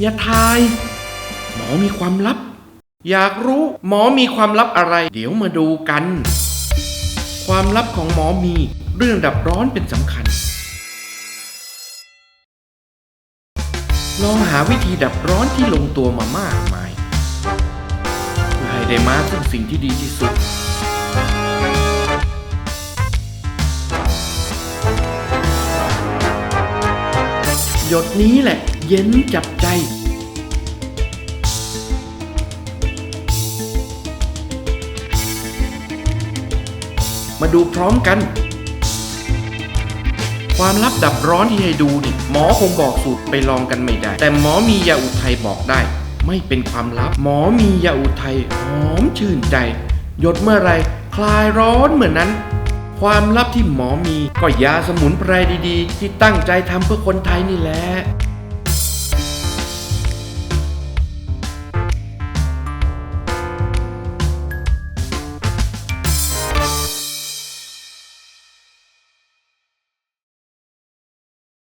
อย่าทาย หมอมีความลับ อยากรู้หมอมีความลับอะไร เดี๋ยวมาดูกัน ความลับของหมอมีเรื่องดับร้อนเป็นสำคัญ ลองหาวิธีดับร้อนที่ลงตัวมามากมายเพื่อให้ได้มาซึ่งสิ่งที่ดีที่สุด ยดนี้แหละ เย็นจับใจ มาดูพร้อมกัน ความลับดับร้อนที่ให้ดูนี่หมอคงบอกสูตรไปลองกันไม่ได้ แต่หมอมียาอุทัยบอกได้ ไม่เป็นความลับ หมอมียาอุทัยหอมชื่นใจ หยดเมื่อไรคลายร้อนเหมือนนั้น ความลับที่หมอมีก็ยาสมุนไพรดีๆ ที่ตั้งใจทำเพื่อคนไทยนี่แหละ